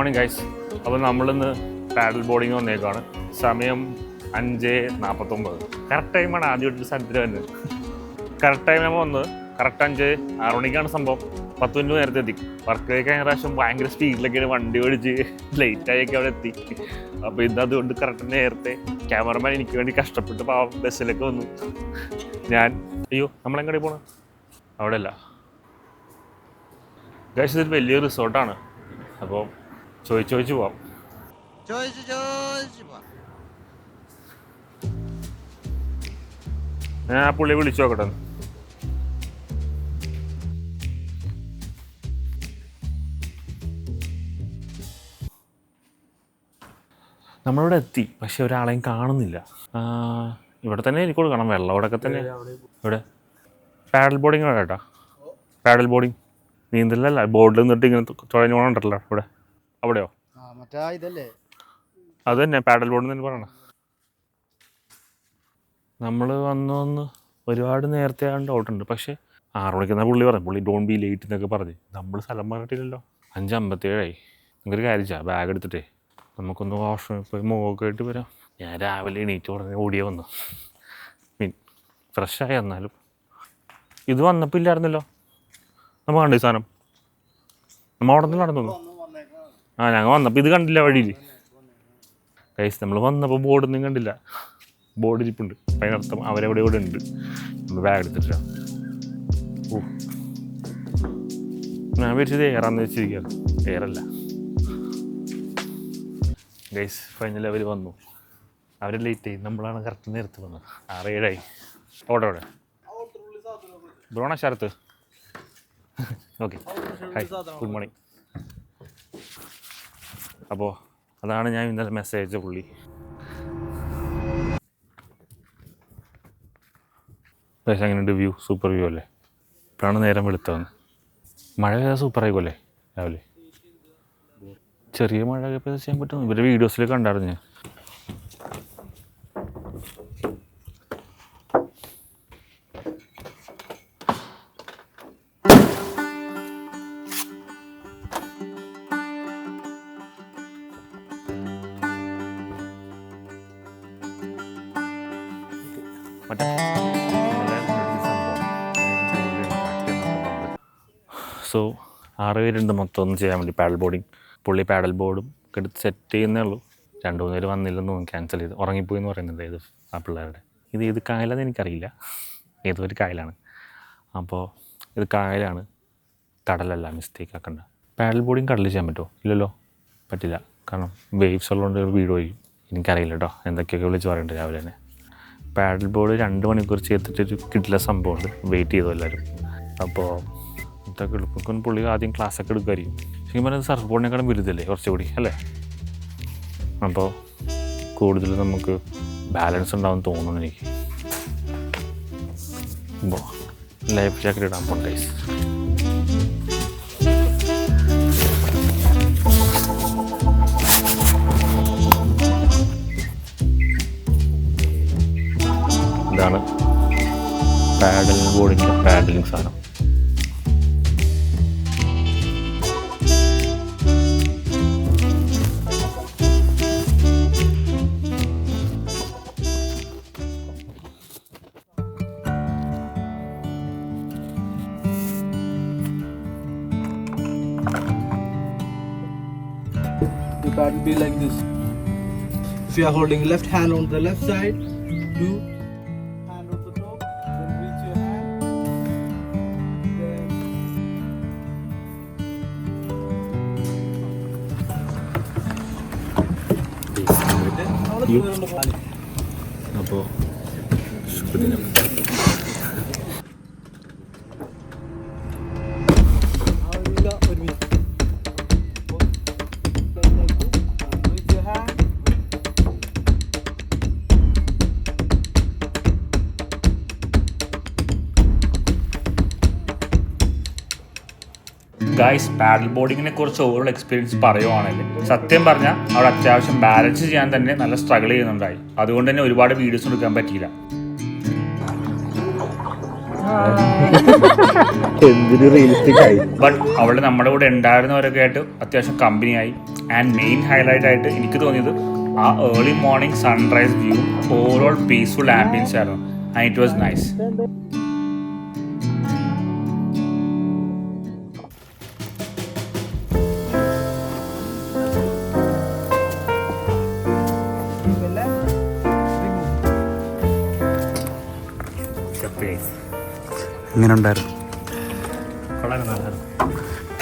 Morning guys അപ്പോൾ നമ്മളിന്ന് paddle boarding വന്നേക്കാണ്. സമയം അഞ്ച് നാൽപ്പത്തൊമ്പത് കറക്റ്റ് ടൈമാണ് ആദ്യമായിട്ട് സ്ഥലത്തിൽ വരുന്നത്. കറക്റ്റ് ടൈം നമ്മൾ വന്നത് കറക്റ്റ് അഞ്ച് ആറ് മണിക്കാണ് സംഭവം. പത്ത് മിനിറ്റ് നേരത്തെ എത്തി. വർക്ക് കഴിഞ്ഞ പ്രാവശ്യം ഭയങ്കര സ്പീഡിലൊക്കെയാണ് വണ്ടി ഓടിച്ച് ലേറ്റായൊക്കെ അവിടെ എത്തി. അപ്പോൾ ഇന്ന് അതുകൊണ്ട് കറക്റ്റ് നേരത്തെ ക്യാമറമാൻ എനിക്ക് വേണ്ടി കഷ്ടപ്പെട്ട് പാവം ബസ്സിലൊക്കെ വന്നു. ഞാൻ അയ്യോ നമ്മളെങ്ങടെ പോണം? അവിടെ അല്ല ഗൈസ് ഇതൊരു വലിയ റിസോർട്ടാണ് അപ്പോൾ ചോദിച്ച് ചോദിച്ച് പോവാം. ചോദിച്ചു ചോദിച്ചു പോവാം. ഞാൻ ആ പുള്ളി വിളിച്ചു നോക്കട്ടെ നമ്മളിവിടെ എത്തി പക്ഷെ ഒരാളെയും കാണുന്നില്ല. ആ, ഇവിടെ തന്നെ എനിക്ക് കൊടുക്കണം വെള്ളം ഇവിടെ തന്നെ. ഇവിടെ. പാഡൽ ബോർഡിങ് ആണ് കേട്ടോ. പാഡൽ ബോർഡിങ് നീന്തലല്ല ബോർഡിൽ നിന്നിട്ട് ഇങ്ങനെ തുഴഞ്ഞു തുഴഞ്ഞോണ്ടല്ലോ ഇവിടെ. അവിടെയോ? മറ്റാ ഇതല്ലേ? അത് തന്നെ പാഡൽ ബോർഡ് തന്നെ പറയണം. നമ്മൾ വന്ന് വന്ന് ഒരുപാട് നേരത്തെ ആണ്ട് ഔട്ടുണ്ട് പക്ഷേ ആറ് മണിക്കെന്നാ പുള്ളി പറഞ്ഞു പുള്ളി ഡോൺ ബി ലേറ്റ് എന്നൊക്കെ പറഞ്ഞ്. നമ്മൾ സ്ഥലം പറഞ്ഞിട്ടില്ലല്ലോ അഞ്ച് അമ്പത്തേഴായി. നിങ്ങൾക്കൊരു കാര്യം ചെയ്യാം. ബാഗ് എടുത്തിട്ടേ നമുക്കൊന്ന് വാഷ് പോയി മുഖമൊക്കെ ആയിട്ട് വരാം. ഞാൻ രാവിലെ എണീറ്റ് ഉടനെ ഓടിയേ വന്നു. മീൻ ഫ്രഷായി എന്നാലും ഇത് വന്നപ്പോൾ ഇല്ലായിരുന്നല്ലോ. നമ്മൾ കണ്ടു സാധനം? നമ്മൾ അവിടെ നിന്ന് നടന്നു? ആ ഞങ്ങൾ വന്നപ്പോൾ ഇത് കണ്ടില്ല വഴിയിൽ കൈസ് നമ്മൾ വന്നപ്പോൾ ബോർഡൊന്നും കണ്ടില്ല. ബോർഡ് ഇരിപ്പുണ്ട്. അപ്പം അതിനർത്ഥം അവരെവിടെ ഇവിടെ ഉണ്ട്. നമ്മൾ ബാഗ് എടുത്തിട്ടില്ല. ഓ ഞാൻ വിചാരിച്ചത് ഏറാന്ന് വെച്ചിരിക്കുകയാണ് ഏറല്ല ഗൈസ് ഫൈനൽ അവർ വന്നു. അവർ ലേറ്റ് ആയി. നമ്മളാണ് കറക്റ്റ് നേരത്ത് വന്നത്. ആറ് ഏഴായി. ഓടെ ഓടെ ബ്രോണ Sharath okay hi good morning അപ്പോൾ അതാണ് ഞാൻ ഇന്നലെ മെസ്സേജ് അയച്ച പുള്ളി. പക്ഷേ എങ്ങനെയുണ്ട് വ്യൂ സൂപ്പർ വ്യൂ അല്ലേ? ഇപ്പോഴാണ് നേരം വെളുത്തതെന്ന്. മഴ പെയ്താൽ സൂപ്പർ ആയിക്കോല്ലേ രാവിലെ? ചെറിയ മഴ പെയ്താൽ ചെയ്യാൻ പറ്റും ഇവരുടെ വീഡിയോസിൽ കണ്ടായിരുന്നു ഞാൻ. സോ ആറ് പേരുണ്ട് മൊത്തം ഒന്ന് ചെയ്യാൻ വേണ്ടി പാഡൽ ബോർഡിങ് പുള്ളി പാഡൽ ബോർഡും എടുത്ത് സെറ്റ് ചെയ്യുന്നേ ഉള്ളൂ. രണ്ട് മൂന്ന് പേര് വന്നില്ലെന്ന് ക്യാൻസൽ ചെയ്ത്. ഉറങ്ങിപ്പോയി എന്ന് പറയുന്നുണ്ട് ഇത് ആ പിള്ളേരുടെ. ഇത് ഏത് കായലാന്ന് എനിക്കറിയില്ല. ഏതൊരു കായലാണ്. അപ്പോൾ ഇത് കായലാണ്. കടലല്ല മിസ്റ്റേക്ക് ആക്കണ്ട. പാഡൽ ബോർഡിങ് കടലിൽ ചെയ്യാൻ പറ്റുമോ? ഇല്ലല്ലോ. പറ്റില്ല. കാരണം വേവ്സ് ഉള്ളതുകൊണ്ട് ഒരു പോയി. എനിക്കറിയില്ല കേട്ടോ എന്തൊക്കെയൊക്കെ വിളിച്ച് പറയുന്നുണ്ട് രാവിലെ തന്നെ. പാഡൽ ബോർഡ് രണ്ട് മണിക്കൂർ ചെയ്തിട്ടൊരു കിട്ടില്ല സംഭവമുണ്ട്. വെയിറ്റ് ചെയ്തു എല്ലാവരും. അപ്പോൾ ഇതൊക്കെ ഇപ്പം പുള്ളി ആദ്യം ക്ലാസ്സൊക്കെ എടുക്കുമായിരിക്കും. ശരിക്കും പറഞ്ഞാൽ സർഫ് ബോർഡിനേക്കാളും വലുതല്ലേ കുറച്ചുകൂടി അല്ലേ? അപ്പോൾ കൂടുതൽ നമുക്ക് ബാലൻസ് ഉണ്ടാവും തോന്നുന്നു എനിക്ക്. ലൈഫ് ജാക്കറ്റ് ഇടാൻ പോണ്ടേസ് If you are holding left hand on the left side, do hand on the top, then reach your hand, then അവിടെ ദൂരം പാലി അപ്പോൾ ശുഭദിനം Guys paddle ബോർഡിങ്ങിനെ കുറിച്ച് ഓവറോൾ എക്സ്പീരിയൻസ് പറയുവാണെങ്കിൽ സത്യം പറഞ്ഞാൽ അവിടെ അത്യാവശ്യം ബാലൻസ് ചെയ്യാൻ തന്നെ നല്ല സ്ട്രഗിൾ ചെയ്യുന്നുണ്ടായി. അതുകൊണ്ട് തന്നെ ഒരുപാട് വീഡിയോസ് എടുക്കാൻ പറ്റിയില്ല. ബട്ട് അവിടെ നമ്മുടെ കൂടെ ഉണ്ടായിരുന്നവരൊക്കെ ആയിട്ട് അത്യാവശ്യം കമ്പനിയായി ആൻഡ് മെയിൻ ഹൈലൈറ്റ് ആയിട്ട് എനിക്ക് തോന്നിയത് ആ early morning sunrise view overall peaceful ambience ആയിരുന്നു. ആൻഡ് ഇറ്റ് വാസ് നൈസ് എങ്ങനെ ഉണ്ടായിരുന്നു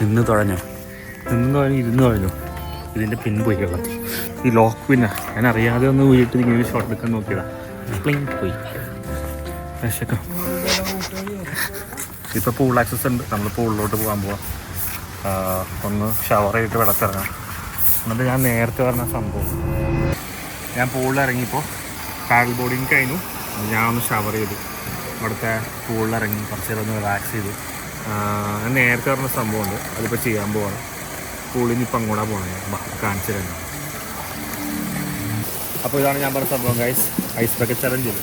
നിന്ന് തുഴഞ്ഞോ? നിന്ന് തുഴഞ്ഞു ഇരുന്ന് തുഴഞ്ഞു. ഇതിന്റെ പിൻ പോയി വെള്ളത്തിൽ ഈ ലോക്ക് പിന്നാ ഞാൻ അറിയാതെ ഒന്ന് വീട്ടിൽ ഇങ്ങനെ ഒരു ഷോട്ട് എടുക്കാൻ നോക്കിയതാ. പ്ലിങ് പോയി. വിശക്കാം. ഇപ്പോൾ പൂൾ ആക്സസ് ഉണ്ട്. നമ്മൾ പൂളിലോട്ട് പോകാൻ പോവാം. ഒന്ന് ഷവർ ചെയ്തിട്ട് വെള്ളത്തിറങ്ങാം. എന്നിട്ട് ഞാൻ നേരത്തെ പറഞ്ഞ സംഭവം. ഞാൻ പൂളിൽ ഇറങ്ങിയപ്പോൾ പാഡൽ ബോർഡിങ് കഴിഞ്ഞു. ഞാൻ ഒന്ന് ഷവർ ചെയ്തു. അവിടുത്തെ പൂളിലിറങ്ങി കുറച്ച് നേരം ഒന്ന് റിലാക്സ് ചെയ്തു. നേരത്തെ പറഞ്ഞ സംഭവമുണ്ട്. അതിപ്പോൾ ചെയ്യാൻ പോവാണ്. പൂളിൽ നിന്ന് ഇപ്പം അങ്ങോട്ടാ പോകണം ബാ കാണിച്ചു തരാം. അപ്പോൾ ഇതാണ് ഞാൻ പറഞ്ഞ സംഭവം ഗൈസ് ഐസ് ബക്കറ്റ് ചലഞ്ച് ചെയ്തു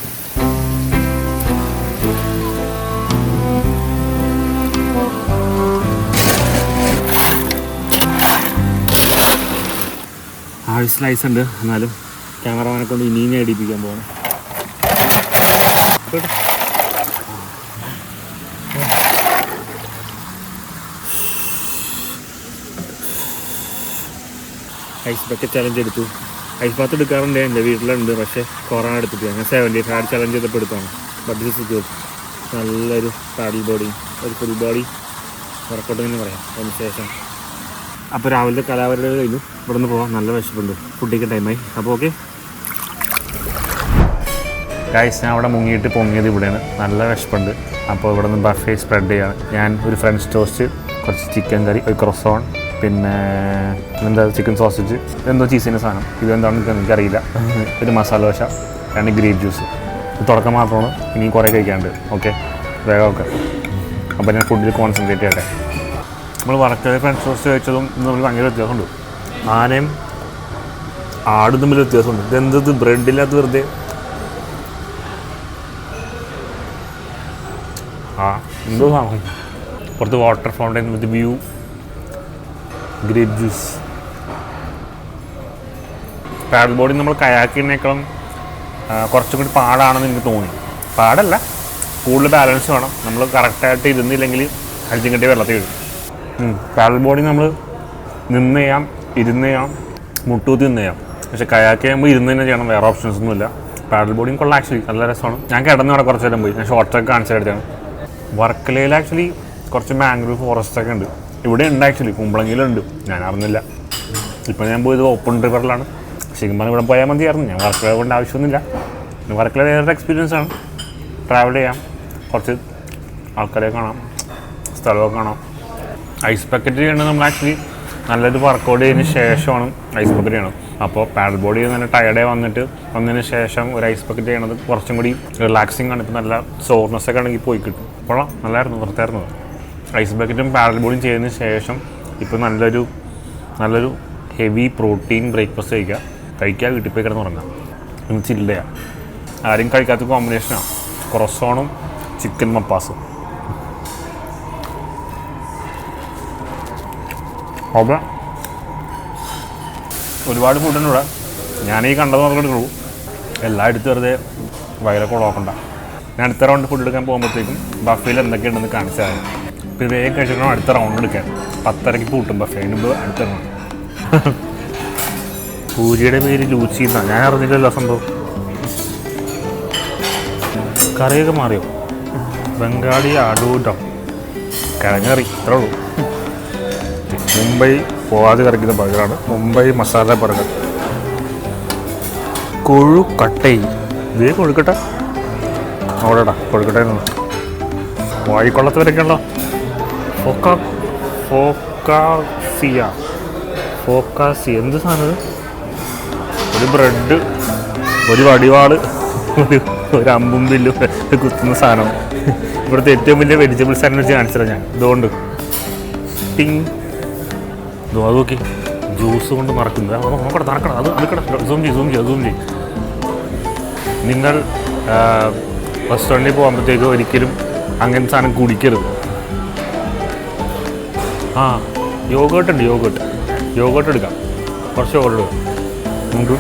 ആവശ്യത്തിൽ ഐസ് ഉണ്ട്. എന്നാലും ക്യാമറമാനെ കൊണ്ട് ഇനിയും ഞാൻ ഇടിപ്പിക്കാൻ പോകണം ഐസ് ബക്കറ്റ് ചലഞ്ച് എടുത്തു. ഐസ് ബാത്ത് എടുക്കാറുണ്ട് എന്റെ വീട്ടിലുണ്ട് പക്ഷേ കൊറോണ എടുത്തിട്ട് അങ്ങനെ സെവന്റി ഹാർഡ് ചലഞ്ച് ചെയ്തപ്പോൾ എടുത്താണ് ദിസ് ഗുഡ് നല്ലൊരു പാഡൽ ബോഡി ഒരു ഫുൾ ബോഡി വർക്കൗട്ട് എന്ന് പറയാം. അതിന് ശേഷം. അപ്പോൾ രാവിലത്തെ കലാപരിപാടി കഴിഞ്ഞു. ഇവിടെ നിന്ന് പോകാം നല്ല വിശപ്പുണ്ട്. ഫുഡിക്ക് ടൈമായി അപ്പോൾ ഓക്കെ ഗൈസ് ഞാൻ അവിടെ മുങ്ങിയിട്ട് പൊങ്ങിയത് ഇവിടെയാണ്. നല്ല വിശപ്പുണ്ട്. അപ്പോൾ ഇവിടെ നിന്ന് ബഫേ സ്പ്രെഡ് ചെയ്യാണ്. ഞാൻ ഒരു ഫ്രഞ്ച് ടോസ്റ്റ് കുറച്ച് ചിക്കൻ കറി ഒരു ക്രൊസോൺ പിന്നെ എന്താ ചിക്കൻ സോസേജ് എന്തോ ചീസിന്റെ സാധനം. ഇതെന്താണെന്ന് എനിക്കറിയില്ല. ഒരു മസാല ദോശ രണ്ട് ഗ്രേപ്പ് ജ്യൂസ് ഇത് തുടക്കം മാത്രമാണ്. ഇനി കുറേ കഴിക്കാണ്ട് ഓക്കെ വേഗം ഒക്കെ അപ്പോൾ ഞാൻ ഫുഡിൽ കോൺസെൻട്രേറ്റ് ചെയ്യട്ടെ. നമ്മൾ വറക്കൽ ഫ്രഞ്ച് ടോസ്റ്റ് കഴിച്ചതും തമ്മിൽ ഭയങ്കര വ്യത്യാസമുണ്ട്. ആനയും ആടും തമ്മിൽ വ്യത്യാസമുണ്ട്. ഇതെന്തത് ബ്രെഡില്ലാത്ത വെറുതെ. ആ എന്തോ സാധനം. പുറത്ത് water fountain with view grape juice paddle ബോർഡിൽ നമ്മൾ കയാക്കിനേക്കാളും കുറച്ചും കൂടി പാടാണെന്ന് എനിക്ക് തോന്നി. പാടല്ല കൂടുതൽ ബാലൻസ് വേണം. നമ്മൾ കറക്റ്റായിട്ട് ഇരുന്നില്ലെങ്കിൽ അടിച്ചും കെട്ടി വെള്ളത്തിൽ വീഴും. പാഡൽ ബോർഡിൽ നമ്മൾ നിന്ന് ചെയ്യാം ഇരുന്ന് ചെയ്യാം മുട്ടൂത്തി നിന്ന് ചെയ്യാം. പക്ഷേ കയാക്ക് ചെയ്യുമ്പോൾ ഇരുന്ന് തന്നെ ചെയ്യണം വേറെ ഓപ്ഷൻസ് ഒന്നുമില്ല. പാഡൽ ബോർഡിങ് കൊള്ളാം ആക്ച്വലി നല്ല രസമാണ്. ഞാൻ കിടന്നു അവിടെ കുറച്ച് നേരം പോയി. ഞാൻ ഷോർട്ട് ട്രക്ക് കാണിച്ചു എടുത്താണ് വർക്കലയിൽ ആക്ച്വലി കുറച്ച് മാംഗ്രൂവ് ഫോറസ്റ്റ് ഒക്കെ ഉണ്ട്. ഇവിടെ ഉണ്ട് ആക്ച്വലി കുമ്പളങ്ങിയിലുണ്ട് ഞാൻ അറിഞ്ഞില്ല. ഇപ്പം ഞാൻ പോയത് ഓപ്പൺ റിവറിലാണ് ശരിക്കും പറഞ്ഞാൽ ഇവിടെ പോയാൽ മതിയായിരുന്നു. ഞാൻ വർക്കല കൊണ്ട് ആവശ്യമൊന്നുമില്ല. വർക്കല വേറെ എക്സ്പീരിയൻസ് ആണ്. ട്രാവൽ ചെയ്യാം. കുറച്ച് ആൾക്കാരെ കാണാം. സ്ഥലമൊക്കെ കാണാം. ഐസ് പാക്കറ്റ് ചെയ്യണത് നമ്മൾ ആക്ച്വലി നല്ലൊരു വർക്കൗട്ട് ചെയ്തതിന് ശേഷമാണ് ഐസ് പാക്കറ്റ് ചെയ്യണം അപ്പോൾ പാഡൽ ബോഡി നല്ല ടയർഡേ വന്നിട്ട് വന്നതിന് ശേഷം ഒരു ഐസ് പാക്കറ്റ് ചെയ്യണത് കുറച്ചും കൂടി റിലാക്സിങ് ആണ്. ഇപ്പോൾ നല്ല സോർനെസ് ഒക്കെ ആണെങ്കിൽ പോയി കിട്ടും. അപ്പോൾ നല്ലതായിരുന്നു വൃത്തായിരുന്നു ഐസ് ബക്കറ്റും പാരൽ ബോളും ചെയ്തതിന് ശേഷം ഇപ്പോൾ നല്ലൊരു നല്ലൊരു ഹെവി പ്രോട്ടീൻ ബ്രേക്ക്ഫാസ്റ്റ് കഴിക്കുക. കഴിക്കുക വീട്ടിൽ പോയി കിടന്ന് ഉറങ്ങാം. ഒന്ന് ചില്ല ചെയ്യാം ആരും കഴിക്കാത്ത കോമ്പിനേഷനാണ് ക്രൊസോണും ചിക്കൻ മപ്പാസും. ഓക്കെ. ഒരുപാട് ഫുഡുണ്ട് ഇവിടെ. ഞാൻ ഈ കണ്ടത് മാത്രമേ എല്ലാം എടുത്ത് വെറുതെ വയറൊക്കെ ഉളവാക്കണ്ട. ഞാൻ അടുത്ത റൗണ്ട് ഫുഡ് എടുക്കാൻ പോകുമ്പോഴത്തേക്കും ബഫയിൽ എന്തൊക്കെയുണ്ടെന്ന് കാണിച്ചാൽ ഇപ്പോൾ വേഗം കഴിച്ചിട്ട് അടുത്ത റൗണ്ട് എടുക്കാൻ പത്തരയ്ക്ക് പൂട്ടും ബഫേ മുമ്പ് അടുത്ത റൗണ്ട് പൂരിയുടെ പേര് ലൂച്ചി എന്നാണ് ഞാൻ അറിഞ്ഞില്ലല്ലോ സംഭവം. കറിയൊക്കെ മാറിയോ? ബംഗാളി ആഡൂട്ടം കിഴങ്ങറി ഇത്രേ ഉള്ളൂ. മുംബൈ പോവാതെ കറക്കുന്ന ബർഗറാണ് മുംബൈ മസാല ബർഗർ കൊഴുക്കട്ടൈ ഇതേ കൊഴുക്കട്ട. അവിടെടാ കൊഴുക്കട്ടെ വായിക്കൊള്ളത്ത് വരയ്ക്കണല്ലോ ഫോക്ക ഫോക്കാസിയ. ഫോക്കാസി എന്ത് സാധനം ഒരു ബ്രെഡ് ഒരു വടിവാൾ ഒരു ഒരു അമ്പും വില്ലും കുത്തുന്ന സാധനം. ഇവിടുത്തെ ഏറ്റവും വലിയ വെജിറ്റബിൾ സാധനം വെച്ച് കാണിച്ചതാണ് ഞാൻ. ഇതുകൊണ്ട്. ടിങ്. അത് നോക്കി. ജ്യൂസ് കൊണ്ട് മറക്കുന്നത്. നോക്കട്ടെ നടക്കണം അത് കിട സൂം ചെയ്യും സൂം ചെയ്യും സൂം ചെയ്യും. നിങ്ങൾ റെസ്റ്റോറന്റിൽ പോകുമ്പോഴത്തേക്ക് ഒരിക്കലും അങ്ങനത്തെ സാധനം കുടിക്കരുത്. ആ യോഗേട്ട് ഉണ്ട് യോഗേട്ട്. യോഗേട്ട് എടുക്കാം. കുറച്ച് ഓർഡർ എടുക്കാം. നമുക്ക്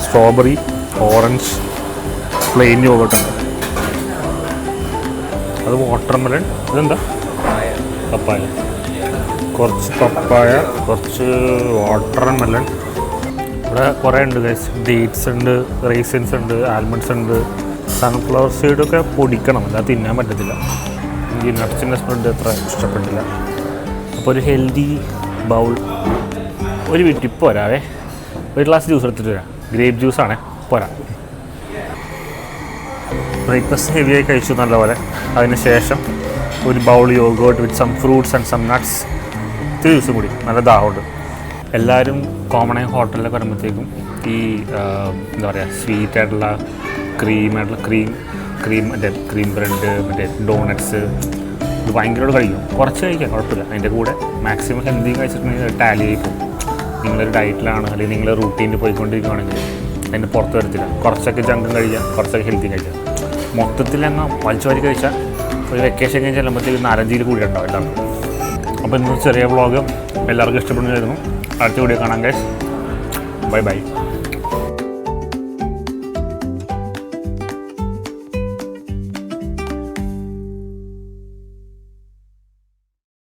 സ്ട്രോബെറി ഓറഞ്ച് പ്ലെയിൻ യോഗേട്ട് ഉണ്ട് അത് വാട്ടർമെലൺ. ഇതെന്താ? പപ്പായ. കുറച്ച് പപ്പായ കുറച്ച് വാട്ടർമെലൺ. ഇവിടെ കുറേ ഉണ്ട് ഗൈസ് ഡേറ്റ്സ് ഉണ്ട് റേസിൻസ് ഉണ്ട് ആൽമണ്ട്സ് ഉണ്ട്. സൺഫ്ലവർ സീഡൊക്കെ പൊടിക്കണം. അല്ലാതെ തിന്നാൻ പറ്റത്തില്ല. എനിക്ക് നട്ട്സിന്റെ സ്പ്രെഡ് അത്ര ഇഷ്ടപ്പെട്ടില്ല. അപ്പോൾ ഒരു ഹെൽത്തി ബൗൾ ഒരു മിനിറ്റ് ഇപ്പോൾ ഒരു ഗ്ലാസ് ജ്യൂസ് എടുത്തിട്ട് വരാം. ഗ്രേപ്പ് ജ്യൂസാണ് പോരാ. ബ്രേക്ക്ഫാസ്റ്റ് ഹെവിയായി കഴിച്ചു നല്ലപോലെ. അതിന് ശേഷം ഒരു bowl yogurt with some fruits and some nuts ഇത്തിരി ജ്യൂസും കൂടി. നല്ല ദാഹമുണ്ട്. എല്ലാവരും കോമൺ ആയി ഹോട്ടലിലൊക്കെ വരുമ്പോഴത്തേക്കും ഈ എന്താ പറയുക സ്വീറ്റ് ആയിട്ടുള്ള ക്രീം ആയിട്ടുള്ള ക്രീം ക്രീം മറ്റേ ക്രീം ബ്രെഡ് മറ്റേ ഡോണറ്റ്സ് ഇത് ഭയങ്കരമായിട്ട് കഴിക്കും കുറച്ച് കഴിക്കാം കുഴപ്പമില്ല. അതിന്റെ കൂടെ മാക്സിമം ഹെൽത്തി കഴിച്ചിട്ടുണ്ടെങ്കിൽ ടാലി ആയി പോകും. നിങ്ങളൊരു ഡയറ്റിലാണ് അല്ലെങ്കിൽ നിങ്ങൾ റൂട്ടീനിൽ പോയിക്കൊണ്ടിരിക്കുകയാണെങ്കിൽ അതിന്റെ പുറത്ത് വരത്തില്ല. കുറച്ചൊക്കെ ജങ്കും കഴിക്കാം കുറച്ചൊക്കെ ഹെൽത്തി കഴിക്കാം. മൊത്തത്തിൽ അങ്ങ് വലിച്ചു വാരി കഴിച്ചാൽ ഒരു വെക്കേഷൻ കഴിഞ്ഞ് ചെല്ലുമ്പോഴത്തേക്ക് നാലഞ്ചിയിൽ കൂടി ഉണ്ടാവും എല്ലാവർക്കും. അപ്പോൾ ഇന്ന് ചെറിയ വ്ളോഗ് എല്ലാവർക്കും ഇഷ്ടപ്പെടുന്നതായിരുന്നു അടുത്ത വീഡിയോ കാണാം ഗൈസ് ബൈ ബൈ